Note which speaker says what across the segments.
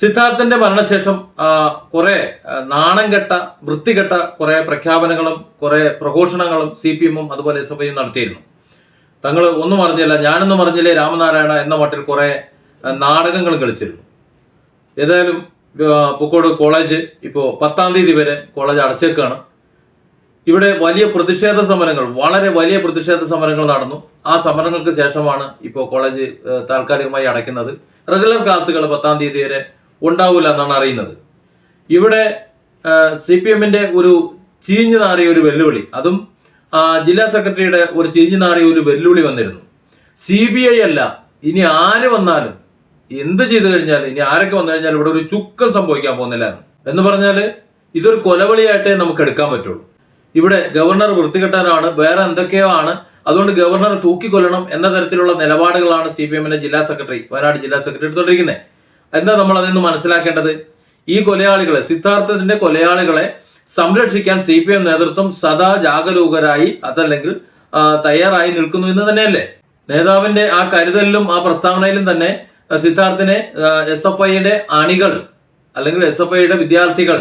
Speaker 1: സിദ്ധാർത്ഥന്റെ മരണശേഷം കുറെ നാണം കെട്ട വൃത്തികെട്ട കുറെ പ്രഖ്യാപനങ്ങളും കുറെ പ്രഘോഷണങ്ങളും സി പി എമ്മും അതുപോലെ എസ് എഫ് ഐയും നടത്തിയിരുന്നു. തങ്ങൾ ഒന്നും അറിഞ്ഞില്ല ഞാനൊന്നും അറിഞ്ഞില്ലേ രാമനാരായണ എന്ന മട്ടിൽ കുറെ നാടകങ്ങളും കളിച്ചിരുന്നു. ഏതായാലും പൂക്കോട് കോളേജ് ഇപ്പോൾ പത്താം തീയതി വരെ കോളേജ് അടച്ചേക്കാണ്. ഇവിടെ വലിയ പ്രതിഷേധ സമരങ്ങൾ വളരെ വലിയ പ്രതിഷേധ സമരങ്ങൾ നടന്നു. ആ സമരങ്ങൾക്ക് ശേഷമാണ് ഇപ്പോൾ കോളേജ് താൽക്കാലികമായി അടയ്ക്കുന്നത്. റെഗുലർ ക്ലാസ്സുകൾ പത്താം തീയതി വരെ ഉണ്ടാവില്ല എന്നാണ് അറിയുന്നത്. ഇവിടെ സി പി എമ്മിന്റെ ഒരു ചീഞ്ഞു നാറിയ ഒരു വെല്ലുവിളി അതും ജില്ലാ സെക്രട്ടറിയുടെ ഒരു ചീഞ്ഞു നാറിയ ഒരു വെല്ലുവിളി വന്നിരുന്നു. സി ബി ഐ അല്ല ഇനി ആര് വന്നാലും എന്ത് ചെയ്തു കഴിഞ്ഞാൽ ഇനി ആരൊക്കെ വന്നു കഴിഞ്ഞാൽ ഇവിടെ ഒരു ചുക്കം സംഭവിക്കാൻ പോകുന്നില്ല എന്ന്. എന്ന് പറഞ്ഞാൽ ഇതൊരു കൊലവിളിയായിട്ടേ നമുക്ക് എടുക്കാൻ പറ്റുള്ളൂ. ഇവിടെ ഗവർണർ വൃത്തികെട്ടാനാണ് വേറെ എന്തൊക്കെയോ ആണ്. അതുകൊണ്ട് ഗവർണർ തൂക്കിക്കൊല്ലണം എന്ന തരത്തിലുള്ള നിലപാടുകളാണ് സി പി എമ്മിന്റെ ജില്ലാ സെക്രട്ടറി വയനാട് ജില്ലാ സെക്രട്ടറി എടുത്തുകൊണ്ടിരിക്കുന്നത്. എന്താ നമ്മൾ അതിൽ നിന്ന് മനസ്സിലാക്കേണ്ടത്? ഈ കൊലയാളികളെ സിദ്ധാർത്ഥത്തിന്റെ കൊലയാളികളെ സംരക്ഷിക്കാൻ സി പി എം നേതൃത്വം സദാ ജാഗരൂകരായി അതല്ലെങ്കിൽ തയ്യാറായി നിൽക്കുന്നു എന്ന് തന്നെയല്ലേ? നേതാവിന്റെ ആ കരുതലിലും ആ പ്രസ്താവനയിലും തന്നെ സിദ്ധാർത്ഥിനെ എസ് എഫ് ഐയുടെ അണികൾ അല്ലെങ്കിൽ എസ് എഫ് ഐയുടെ വിദ്യാർത്ഥികൾ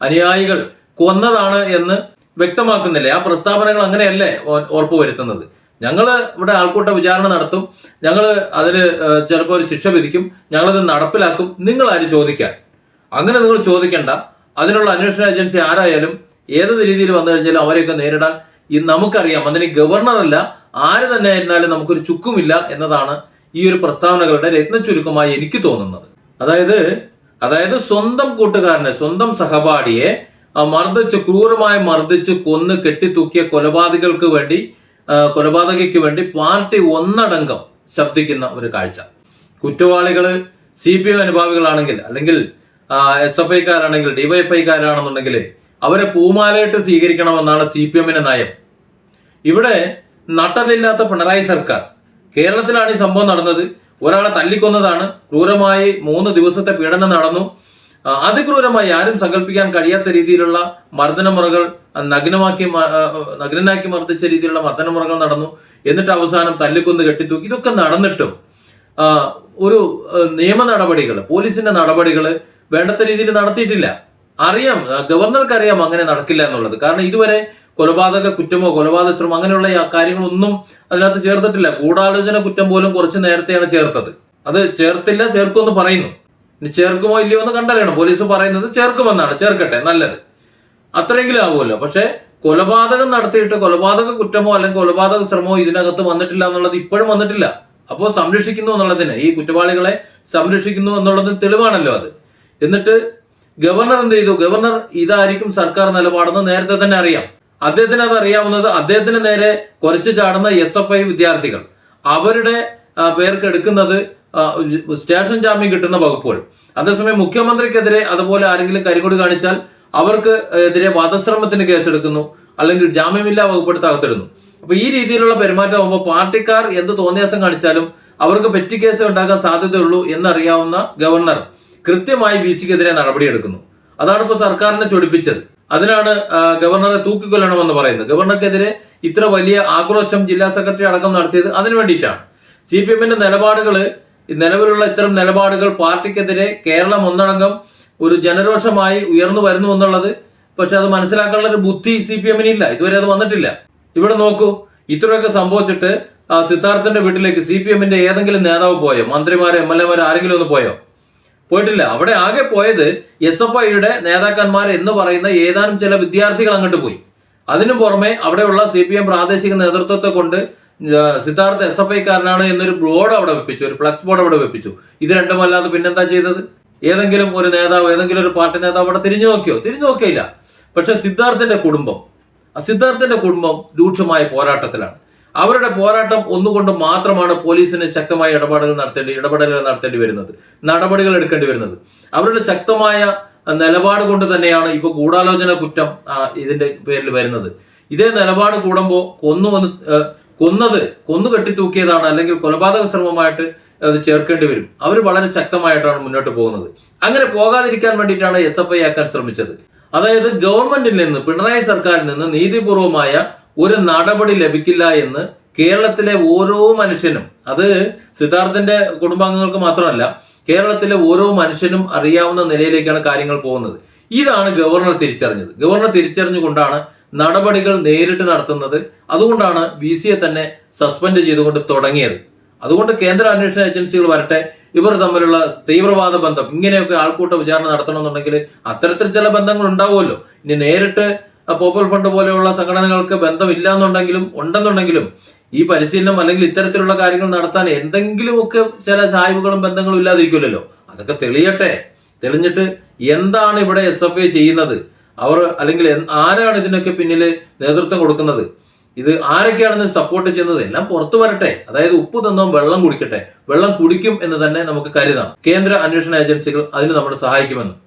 Speaker 1: അനുയായികൾ കൊന്നതാണ് എന്ന് വ്യക്തമാക്കുന്നില്ലേ? ആ പ്രസ്താവനകൾ അങ്ങനെയല്ലേ ഉറപ്പുവരുത്തുന്നത്? ഞങ്ങൾ ഇവിടെ ആൾക്കൂട്ട വിചാരണ നടത്തും. ഞങ്ങൾ അതിൽ ചിലപ്പോൾ ഒരു ശിക്ഷ വിധിക്കും. ഞങ്ങളത് നടപ്പിലാക്കും. നിങ്ങൾ ആര് ചോദിക്കാൻ? അങ്ങനെ നിങ്ങൾ ചോദിക്കേണ്ട. അതിനുള്ള അന്വേഷണ ഏജൻസി ആരായാലും ഏത് രീതിയിൽ വന്നു കഴിഞ്ഞാലും അവരെയൊക്കെ നേരിടാൻ ഈ നമുക്കറിയാം. അതിന് ഗവർണറല്ല ആര് തന്നെ ആയിരുന്നാലും നമുക്കൊരു ചുക്കുമില്ല എന്നതാണ് ഈ ഒരു പ്രസ്താവനകളുടെ രത്ന ചുരുക്കമായി എനിക്ക് തോന്നുന്നത്. അതായത് അതായത് സ്വന്തം കൂട്ടുകാരനെ സ്വന്തം സഹപാഠിയെ മർദ്ദിച്ച് ക്രൂരമായി മർദ്ദിച്ച് കൊന്ന് കെട്ടിത്തൂക്കിയ കൊലപാതകൾക്ക് വേണ്ടി കൊലപാതകയ്ക്ക് വേണ്ടി പാർട്ടി ഒന്നടങ്കം ശബ്ദിക്കുന്ന ഒരു കാഴ്ച. കുറ്റവാളികൾ സി പി എം അനുഭാവികളാണെങ്കിൽ അല്ലെങ്കിൽ എസ് എഫ് ഐക്കാരാണെങ്കിൽ ഡിവൈഎഫ്ഐക്കാരാണെന്നുണ്ടെങ്കിൽ അവരെ പൂമാലയിട്ട് സ്വീകരിക്കണമെന്നാണ് സി പി എമ്മിന്റെ നയം. ഇവിടെ നട്ടലില്ലാത്ത പിണറായി സർക്കാർ. കേരളത്തിലാണ് ഈ സംഭവം നടന്നത്. ഒരാളെ തല്ലിക്കൊന്നതാണ്. ക്രൂരമായി മൂന്ന് ദിവസത്തെ പീഡനം നടന്നു. അതിക്രൂരമായി ആരും സങ്കല്പിക്കാൻ കഴിയാത്ത രീതിയിലുള്ള മർദ്ദനമുറകൾ നഗ്നമാക്കി നഗ്നനാക്കി മർദ്ദിച്ച രീതിയിലുള്ള മർദ്ദനമുറകൾ നടന്നു. എന്നിട്ട് അവസാനം തല്ലിക്കൊന്ന് കെട്ടിത്തൂക്കി ഇതൊക്കെ നടന്നിട്ടും ഒരു നിയമ നടപടികൾ പോലീസിന്റെ നടപടികൾ വേണ്ടത്ത രീതിയിൽ നടത്തിയിട്ടില്ല. അറിയാം ഗവർണർക്ക് അറിയാം അങ്ങനെ നടക്കില്ല എന്നുള്ളത്. കാരണം ഇതുവരെ കൊലപാതക കുറ്റമോ കൊലപാതക ശ്രമം അങ്ങനെയുള്ള കാര്യങ്ങളൊന്നും അതിനകത്ത് ചേർത്തിട്ടില്ല. ഗൂഢാലോചന കുറ്റം പോലും കുറച്ച് നേരത്തെയാണ് ചേർത്തത്. അത് ചേർത്തില്ല ചേർക്കുമെന്ന് പറയുന്നു. ഇനി ചേർക്കുമോ ഇല്ലയോ എന്ന് കണ്ടറിയണം. പോലീസ് പറയുന്നത് ചേർക്കുമെന്നാണ് ചേർക്കട്ടെ നല്ലത്. അത്രയെങ്കിലും ആവുമല്ലോ. പക്ഷേ കൊലപാതകം നടത്തിയിട്ട് കൊലപാതക കുറ്റമോ അല്ലെങ്കിൽ കൊലപാതക ശ്രമമോ ഇതിനകത്ത് വന്നിട്ടില്ല എന്നുള്ളത് ഇപ്പോഴും വന്നിട്ടില്ല. അപ്പോൾ സംരക്ഷിക്കുന്നു എന്നുള്ളതിന് ഈ കുറ്റവാളികളെ സംരക്ഷിക്കുന്നു എന്നുള്ളത് തെളിവാണല്ലോ അത്. എന്നിട്ട് ഗവർണർ എന്ത് ചെയ്തു? ഗവർണർ ഇതായിരിക്കും സർക്കാർ നിലപാടെന്ന് നേരത്തെ തന്നെ അറിയാം. അദ്ദേഹത്തിന് അത് അറിയാവുന്നത് അദ്ദേഹത്തിന് നേരെ കുറച്ച് ചാടുന്ന എസ് എഫ് ഐ വിദ്യാർത്ഥികൾ. അവരുടെ പേർക്ക് എടുക്കുന്നത് സ്റ്റേഷൻ ജാമ്യം കിട്ടുന്ന വകുപ്പുകൾ. അതേസമയം മുഖ്യമന്ത്രിക്കെതിരെ അതുപോലെ ആരെങ്കിലും കരികൊടി കാണിച്ചാൽ അവർക്ക് എതിരെ വധശ്രമത്തിന് കേസെടുക്കുന്നു അല്ലെങ്കിൽ ജാമ്യമില്ലാ വകുപ്പെടുത്ത് അകത്തിടുന്നു. അപ്പൊ ഈ രീതിയിലുള്ള പെരുമാറ്റം ആകുമ്പോൾ പാർട്ടിക്കാർ എന്ത് തോന്നിയാസം കാണിച്ചാലും അവർക്ക് പെറ്റി കേസ് ഉണ്ടാകാൻ സാധ്യതയുള്ളൂ എന്നറിയാവുന്ന ഗവർണർ കൃത്യമായി വി സിക്കെതിരെ നടപടിയെടുക്കുന്നു. അതാണ് ഇപ്പോൾ സർക്കാരിനെ ചൊടിപ്പിച്ചത്. അതിനാണ് ഗവർണറെ തൂക്കിക്കൊല്ലണമെന്ന് പറയുന്നത്. ഗവർണർക്കെതിരെ ഇത്ര വലിയ ആക്രോശം ജില്ലാ സെക്രട്ടറി അടക്കം നടത്തിയത് അതിനു വേണ്ടിയിട്ടാണ്. സി പി എമ്മിന്റെ നിലപാടുകൾ നിലവിലുള്ള ഇത്തരം നിലപാടുകൾ പാർട്ടിക്കെതിരെ കേരളം ഒന്നടങ്കം ഒരു ജനരോഷമായി ഉയർന്നു വരുന്നു എന്നുള്ളത് പക്ഷെ അത് മനസ്സിലാക്കാനുള്ള ഒരു ബുദ്ധി സി പി എമ്മിനില്ല ഇതുവരെ അത് വന്നിട്ടില്ല. ഇവിടെ നോക്കൂ ഇത്രയൊക്കെ സംഭവിച്ചിട്ട് ആ സിദ്ധാർത്ഥന്റെ വീട്ടിലേക്ക് സി പി എമ്മിന്റെ ഏതെങ്കിലും നേതാവ് പോയോ? മന്ത്രിമാരെ എം എൽ എമാരെ ആരെങ്കിലും ഒന്ന് പോയോ? പോയിട്ടില്ല. അവിടെ ആകെ പോയത് എസ് എഫ് ഐയുടെ നേതാക്കന്മാർ എന്ന് പറയുന്ന ഏതാനും ചില വിദ്യാർത്ഥികൾ അങ്ങോട്ട് പോയി. അതിനു പുറമെ അവിടെയുള്ള സി പി എം പ്രാദേശിക നേതൃത്വത്തെ കൊണ്ട് സിദ്ധാർത്ഥ എസ് എഫ് ഐക്കാരനാണ് എന്നൊരു ബോർഡ് അവിടെ വെപ്പിച്ചു. ഒരു ഫ്ലക്സ് ബോർഡ് അവിടെ വെപ്പിച്ചു. ഇത് രണ്ടുമല്ലാതെ പിന്നെന്താ ചെയ്തത്? ഏതെങ്കിലും ഒരു നേതാവ് ഏതെങ്കിലും ഒരു പാർട്ടി നേതാവ് അവിടെ തിരിഞ്ഞു നോക്കിയോ? തിരിഞ്ഞു നോക്കിയില്ല. പക്ഷെ സിദ്ധാർത്ഥന്റെ കുടുംബം സിദ്ധാർത്ഥന്റെ കുടുംബം രൂക്ഷമായ പോരാട്ടത്തിലാണ്. അവരുടെ പോരാട്ടം ഒന്നുകൊണ്ട് മാത്രമാണ് പോലീസിന് ശക്തമായ ഇടപാടുകൾ നടത്തേണ്ടി ഇടപെടലുകൾ നടത്തേണ്ടി വരുന്നത് നടപടികൾ എടുക്കേണ്ടി വരുന്നത്. അവരുടെ ശക്തമായ നിലപാട് കൊണ്ട് തന്നെയാണ് ഇപ്പൊ ഗൂഢാലോചന കുറ്റം ഇതിന്റെ പേരിൽ വരുന്നത്. ഇതേ നിലപാട് കൂടുമ്പോൾ കൊന്നു വന്ന് കൊന്നത് കൊന്നു കെട്ടിത്തൂക്കിയതാണ് അല്ലെങ്കിൽ കൊലപാതക ശ്രമമായിട്ട് അത് ചേർക്കേണ്ടി വരും. അവർ വളരെ ശക്തമായിട്ടാണ് മുന്നോട്ട് പോകുന്നത്. അങ്ങനെ പോകാതിരിക്കാൻ വേണ്ടിയിട്ടാണ് എസ് എഫ് ഐ ആക്കാൻ ശ്രമിച്ചത്. അതായത് ഗവൺമെന്റിൽ നിന്ന് പിണറായി സർക്കാരിൽ നിന്ന് നീതിപൂർവമായ ഒരു നടപടി ലഭിക്കില്ല എന്ന് കേരളത്തിലെ ഓരോ മനുഷ്യനും അത് സിദ്ധാർത്ഥന്റെ കുടുംബാംഗങ്ങൾക്ക് മാത്രമല്ല കേരളത്തിലെ ഓരോ മനുഷ്യനും അറിയാവുന്ന നിലയിലേക്കാണ് കാര്യങ്ങൾ പോകുന്നത്. ഇതാണ് ഗവർണർ തിരിച്ചറിഞ്ഞത്. ഗവർണർ തിരിച്ചറിഞ്ഞുകൊണ്ടാണ് നടപടികൾ നേരിട്ട് നടത്തുന്നത്. അതുകൊണ്ടാണ് വി സിയെ തന്നെ സസ്പെൻഡ് ചെയ്തുകൊണ്ട് തുടങ്ങിയത്. അതുകൊണ്ട് കേന്ദ്ര അന്വേഷണ ഏജൻസികൾ വരട്ടെ ഇവർ തമ്മിലുള്ള തീവ്രവാദ ബന്ധം ഇങ്ങനെയൊക്കെ ആൾക്കൂട്ട വിചാരണ നടത്തണമെന്നുണ്ടെങ്കിൽ അത്തരത്തിൽ ചില ബന്ധങ്ങൾ ഉണ്ടാവുമല്ലോ. ഇനി നേരിട്ട് പോപ്പുലർ ഫണ്ട് പോലെയുള്ള സംഘടനകൾക്ക് ബന്ധമില്ല എന്നുണ്ടെങ്കിലും ഉണ്ടെന്നുണ്ടെങ്കിലും ഈ പരിശീലനം അല്ലെങ്കിൽ ഇത്തരത്തിലുള്ള കാര്യങ്ങൾ നടത്താൻ എന്തെങ്കിലുമൊക്കെ ചില ചായ്വുകളും ബന്ധങ്ങളും ഇല്ലാതിരിക്കില്ലല്ലോ അതൊക്കെ തെളിയട്ടെ. തെളിഞ്ഞിട്ട് എന്താണ് ഇവിടെ എസ് എഫ് ചെയ്യുന്നത്? അവർ അല്ലെങ്കിൽ ആരാണ് ഇതിനൊക്കെ പിന്നിൽ നേതൃത്വം കൊടുക്കുന്നത്? ഇത് ആരൊക്കെയാണ് ഇത് സപ്പോർട്ട് ചെയ്യുന്നത് എല്ലാം പുറത്തു വരട്ടെ. അതായത് ഉപ്പ് തന്നോ വെള്ളം കുടിക്കട്ടെ. വെള്ളം കുടിക്കും എന്ന് തന്നെ നമുക്ക് കരുതാം. കേന്ദ്ര അന്വേഷണ ഏജൻസികൾ അതിന് നമ്മളെ സഹായിക്കുമെന്ന്.